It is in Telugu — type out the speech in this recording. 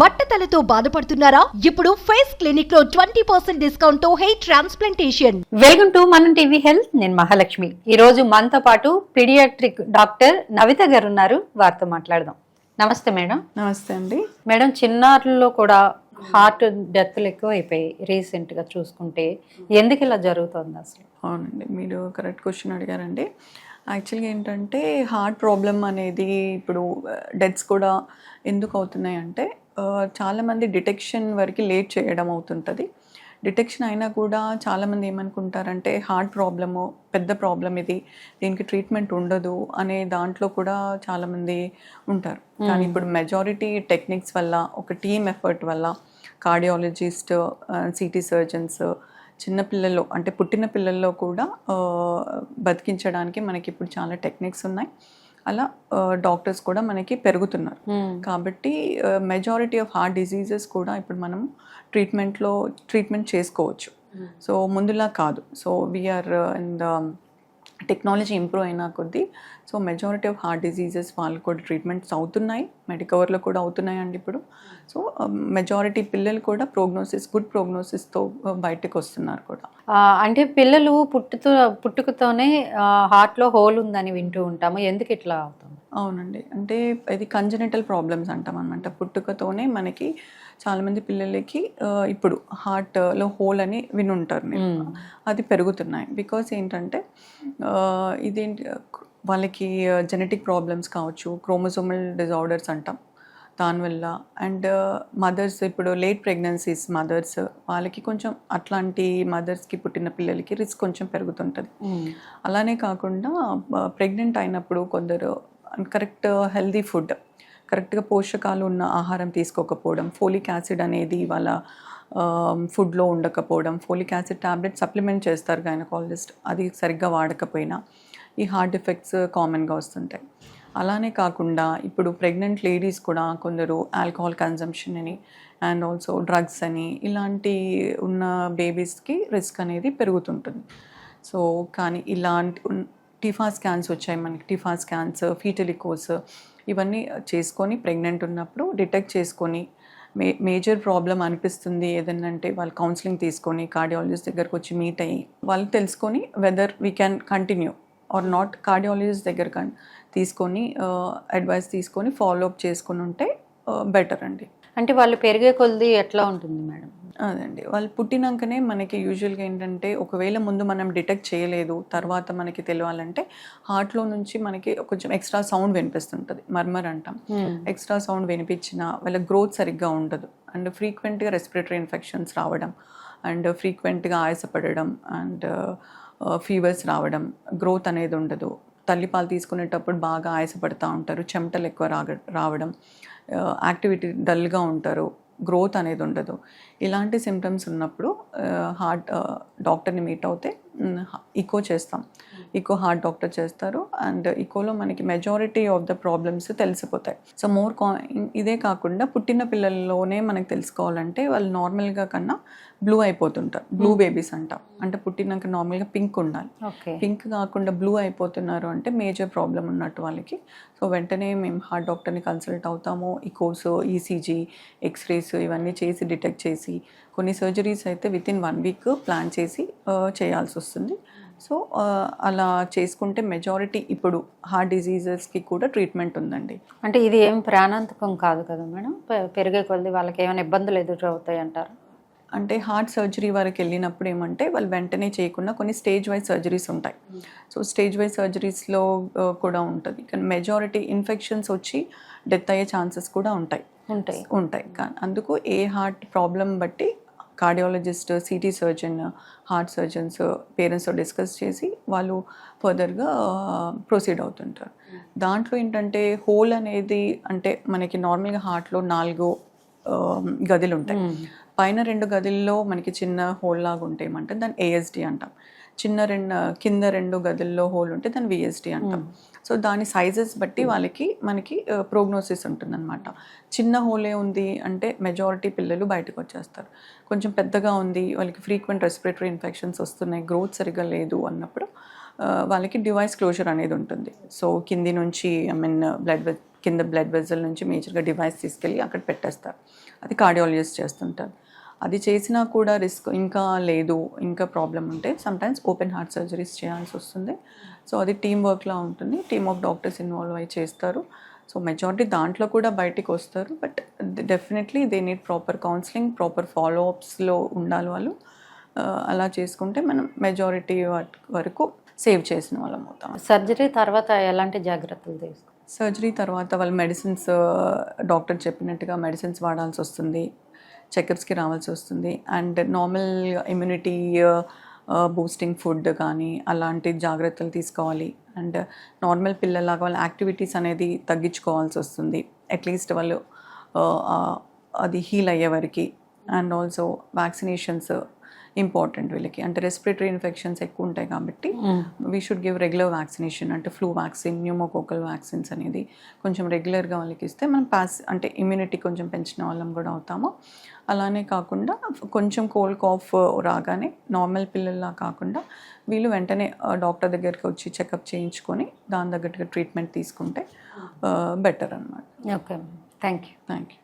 బట్టతలతో బాధపడుతున్నారా? ఇప్పుడు ఫేస్ క్లినిక్లో twenty percent డిస్కౌంట్తో hair transplantation. Welcome to Manam TV health. నేను మహాలక్ష్మి. ఈ రోజు మనతో పాటు పీడియాట్రిక్ డాక్టర్ నవిత గారు ఉన్నారు. వారితో మాట్లాడదాం. నమస్తే మేడం. నమస్తే అండి. మేడం చిన్నారుల్లో కూడా హార్ట్ డెత్లు ఎక్కువ అయిపోయాయి రీసెంట్గా చూసుకుంటే. ఎందుకు ఇలా జరుగుతుంది అసలు? అవునండి మీరు కరెక్ట్ క్వశ్చన్ అడిగారండి. యాక్చువల్గా ఏంటంటే హార్ట్ ప్రాబ్లం అనేది ఇప్పుడు డెత్స్ కూడా ఎందుకు అవుతున్నాయి అంటే చాలామంది డిటెక్షన్ వరకు లేట్ చేయడం అవుతుంటుంది. డిటెక్షన్ అయినా కూడా చాలామంది ఏమనుకుంటారంటే హార్ట్ ప్రాబ్లము పెద్ద ప్రాబ్లం ఇది దీనికి ట్రీట్మెంట్ ఉండదు అనే దాంట్లో కూడా చాలామంది ఉంటారు. కానీ ఇప్పుడు మెజారిటీ టెక్నిక్స్ వల్ల ఒక టీమ్ ఎఫర్ట్ వల్ల కార్డియాలజిస్ట్ సిటీ సర్జన్స్ చిన్న పిల్లల్లో అంటే పుట్టిన పిల్లల్లో కూడా బతికించడానికి మనకి ఇప్పుడు చాలా టెక్నిక్స్ ఉన్నాయి. అలా డాక్టర్స్ కూడా మనకి పెరుగుతున్నారు. కాబట్టి మెజారిటీ ఆఫ్ హార్ట్ డిసీజెస్ కూడా ఇప్పుడు మనం ట్రీట్మెంట్లో ట్రీట్మెంట్ చేసుకోవచ్చు. సో ముందులా కాదు. So we are in the technology improve అయినా కొద్దీ so majority of heart diseases వాళ్ళు కూడా ట్రీట్మెంట్స్ అవుతున్నాయి. మెడికవర్లో కూడా అవుతున్నాయి అండి ఇప్పుడు సో మెజారిటీ um, పిల్లలు కూడా ప్రోగ్నోసిస్ గుడ్ ప్రోగ్నోసిస్తో బయటకు వస్తున్నారు కూడా. అంటే పిల్లలు పుట్టుతో పుట్టుకతోనే హార్ట్లో హోల్ ఉందని వింటూ ఉంటాము. ఎందుకు ఇట్లా అవుతుంది? అవునండి. అంటే ఇది కంజనెటల్ ప్రాబ్లమ్స్ అంటాం అనమాట పుట్టుకతోనే మనకి చాలామంది పిల్లలకి ఇప్పుడు హార్ట్లో హోల్ అని వినుంటారు మీరు. అది పెరుగుతున్నాయి. బికాస్ ఏంటంటే ఇదేంటి వాళ్ళకి జెనెటిక్ ప్రాబ్లమ్స్ కావచ్చు క్రోమోసోమల్ డిజార్డర్స్ అంటాం. దానివల్ల అండ్ మదర్స్ ఇప్పుడు లేట్ ప్రెగ్నెన్సీస్ మదర్స్ వాళ్ళకి కొంచెం అట్లాంటి మదర్స్కి పుట్టిన పిల్లలకి రిస్క్ కొంచెం పెరుగుతుంటుంది. అలానే కాకుండా ప్రెగ్నెంట్ అయినప్పుడు కొందరు కరెక్ట్ హెల్దీ ఫుడ్ కరెక్ట్గా పోషకాలు ఉన్న ఆహారం తీసుకోకపోవడం ఫోలిక్ యాసిడ్ అనేది వాళ్ళ ఫుడ్లో ఉండకపోవడం ఫోలిక్ యాసిడ్ ట్యాబ్లెట్ సప్లిమెంట్ చేస్తారు గైనకాలజిస్ట్ అది సరిగ్గా వాడకపోయినా ఈ హార్ట్ ఎఫెక్ట్స్ కామన్గా వస్తుంటాయి. అలానే కాకుండా ఇప్పుడు ప్రెగ్నెంట్ లేడీస్ కూడా కొందరు ఆల్కహాల్ కన్జంప్షన్ అని అండ్ ఆల్సో డ్రగ్స్ అని ఇలాంటి ఉన్న బేబీస్కి రిస్క్ అనేది పెరుగుతుంటుంది. సో కానీ ఇలాంటి టిఫా స్కాన్స్ వచ్చాయి మనకి. టిఫా స్కాన్స్ ఫీటలికోస్ ఇవన్నీ చేసుకొని ప్రెగ్నెంట్ ఉన్నప్పుడు డిటెక్ట్ చేసుకొని మే మేజర్ ప్రాబ్లం అనిపిస్తుంది ఏదన్నా అంటే వాళ్ళు కౌన్సిలింగ్ తీసుకొని కార్డియాలజిస్ట్ దగ్గరకు వచ్చి మీట్ అయ్యి వాళ్ళు తెలుసుకొని whether we can continue or not cardiologist దగ్గర కన్ తీసుకొని అడ్వైస్ తీసుకొని ఫాలో అప్ చేసుకుని ఉంటే బెటర్ అండి. అంటే వాళ్ళు పెరిగే కొలది ఎట్లా ఉంటుంది మేడం? అదండి. వాళ్ళు పుట్టినాకనే మనకి యూజువల్గా ఏంటంటే ఒకవేళ ముందు మనం డిటెక్ట్ చేయలేదు తర్వాత మనకి తెలియాలంటే హార్ట్లో నుంచి మనకి కొంచెం ఎక్స్ట్రా సౌండ్ వినిపిస్తుంటుంది. మర్మర్ అంటాం. ఎక్స్ట్రా సౌండ్ వినిపించిన వాళ్ళ గ్రోత్ సరిగ్గా ఉండదు. అండ్ ఫ్రీక్వెంట్గా రెస్పిరేటరీ ఇన్ఫెక్షన్స్ రావడం అండ్ ఫ్రీక్వెంట్గా ఆయాసపడడం అండ్ ఫీవర్స్ రావడం గ్రోత్ అనేది ఉండదు. తల్లిపాలు తీసుకునేటప్పుడు బాగా ఆయాసపడుతూ ఉంటారు. చెమటలు ఎక్కువ రాగ రావడం యాక్టివిటీ డల్గా ఉంటారు. గ్రోత్ అనేది ఉండదు. ఇలాంటి సిమ్టమ్స్ ఉన్నప్పుడు హార్ట్ డాక్టర్ని మీట్ అవుతే ఇకో చేస్తాం. ఇకో హార్ట్ డాక్టర్ చేస్తారు. అండ్ ఇకోలో మనకి మెజారిటీ ఆఫ్ ద ప్రాబ్లమ్స్ తెలిసిపోతాయి. సో మోర్ కా ఇదే కాకుండా పుట్టిన పిల్లల్లోనే మనకు తెలుసుకోవాలంటే వాళ్ళు నార్మల్గా కన్నా బ్లూ అయిపోతుంటారు. బ్లూ బేబీస్ అంటాం. అంటే పుట్టినాక నార్మల్గా పింక్ ఉండాలి. ఓకే. పింక్ కాకుండా బ్లూ అయిపోతున్నారు అంటే మేజర్ ప్రాబ్లం ఉన్నట్టు వాళ్ళకి. సో వెంటనే మేము హార్ట్ డాక్టర్ని కన్సల్ట్ అవుతాము. ఈకోస్ ఈసీజీ ఎక్స్రేస్ ఇవన్నీ చేసి డిటెక్ట్ చేసి కొన్ని సర్జరీస్ అయితే within one week plan చేసి ఆ, చేయాల్సి వస్తుంది సో ఆ, అలా చేసుకుంటే మెజారిటీ ఇప్పుడు హార్ట్ డిసీజెస్కి కూడా ట్రీట్మెంట్ ఉందండి. అంటే ఇది ఏం ప్రాణాంతకం కాదు కదా మేడం? పెరిగే కొలది వాళ్ళకి ఏమైనా ఇబ్బందులు ఎదురవుతాయి అంటారు? అంటే హార్ట్ సర్జరీ వరకు వెళ్ళినప్పుడు ఏమంటే వాళ్ళు వెంటనే చేయకుండా కొన్ని స్టేజ్ వైజ్ సర్జరీస్ ఉంటాయి. సో స్టేజ్ వైజ్ సర్జరీస్లో కూడా ఉంటుంది. కానీ మెజారిటీ ఇన్ఫెక్షన్స్ వచ్చి డెత్ అయ్యే ఛాన్సెస్ కూడా ఉంటాయి. ఉంటాయి. ఉంటాయి. కానీ అందుకు ఏ హార్ట్ ప్రాబ్లం బట్టి cardiologist CT surgeon heart surgeons పేరెంట్స్తో డిస్కస్ చేసి వాళ్ళు ఫర్దర్గా ప్రొసీడ్ అవుతుంటారు. దాంట్లో ఏంటంటే హోల్ అనేది అంటే మనకి నార్మల్గా హార్ట్లో నాలుగు గదులు ఉంటాయి పైన రెండు గదుల్లో మనకి చిన్న హోల్ లాగా ఉంటాయి అంటే దాన్ని ఏఎస్డి అంటాం. చిన్న రెండు కింద రెండు గదుల్లో హోల్ ఉంటే దాన్ని విఎస్డి అంటాం. సో దాని సైజెస్ బట్టి వాళ్ళకి మనకి ప్రోగ్నోసిస్ ఉంటుందన్నమాట. చిన్న హోలే ఉంది అంటే మెజారిటీ పిల్లలు బయటకు వచ్చేస్తారు. కొంచెం పెద్దగా ఉంది వాళ్ళకి ఫ్రీక్వెంట్ రెస్పిరేటరీ ఇన్ఫెక్షన్స్ వస్తున్నాయి గ్రోత్ సరిగ్గా లేదు అన్నప్పుడు వాళ్ళకి డివైస్ క్లోజర్ అనేది ఉంటుంది. సో కింది నుంచి ఐ మీన్ బ్లడ్ కింద బ్లడ్ వెజల్ నుంచి మేజర్గా డివైస్ తీసుకెళ్ళి అక్కడ పెట్టేస్తారు. అది కార్డియాలజిస్ట్ చేస్తుంటారు. అది చేసినా కూడా రిస్క్ ఇంకా లేదు ఇంకా ప్రాబ్లం ఉంటే సమ్టైమ్స్ ఓపెన్ హార్ట్ సర్జరీస్ చేయాల్సి వస్తుంది. సో అది టీమ్ వర్క్లా ఉంటుంది. టీమ్ ఆఫ్ డాక్టర్స్ ఇన్వాల్వ్ అయి చేస్తారు. సో మెజారిటీ దాంట్లో కూడా బయటికి వస్తారు. But definitely they need proper counselling proper follow అప్స్లో ఉండాలి వాళ్ళు. ఆ, అలా చేసుకుంటే మనం మెజారిటీ వరకు సేవ్ చేసిన వాళ్ళం అవుతాం. సర్జరీ తర్వాత ఎలాంటి జాగ్రత్తలు తీసుకో? సర్జరీ తర్వాత వాళ్ళు మెడిసిన్స్ డాక్టర్ చెప్పినట్టుగా మెడిసిన్స్ వాడాల్సి వస్తుంది. చెకప్స్కి రావాల్సి వస్తుంది. And normal immunity boosting food కానీ అలాంటి జాగ్రత్తలు తీసుకోవాలి. అండ్ నార్మల్ పిల్లలాగా వాళ్ళ యాక్టివిటీస్ అనేది తగ్గించుకోవాల్సి వస్తుంది. అట్లీస్ట్ వాళ్ళు uh, uh, అది హీల్ అయ్యే వరకు. అండ్ ఆల్సో వ్యాక్సినేషన్స్ ఇంపార్టెంట్ వీళ్ళకి. అంటే రెస్పిరేటరీ ఇన్ఫెక్షన్స్ ఎక్కువ ఉంటాయి కాబట్టి we should give regular vaccination అంటే ఫ్లూ వ్యాక్సిన్ న్యూమోకోకల్ వ్యాక్సిన్స్ అనేది కొంచెం రెగ్యులర్గా వాళ్ళకి ఇస్తే మనం పాస్ అంటే ఇమ్యూనిటీ కొంచెం పెంచిన వాళ్ళం కూడా అవుతాము. అలానే కాకుండా కొంచెం కోల్డ్ కాఫ్ రాగానే నార్మల్ పిల్లల్లా కాకుండా వీళ్ళు వెంటనే డాక్టర్ దగ్గరికి వచ్చి చెకప్ చేయించుకొని దాని తగ్గట్టుగా ట్రీట్మెంట్ తీసుకుంటే బెటర్ అనమాట okay thank you thank you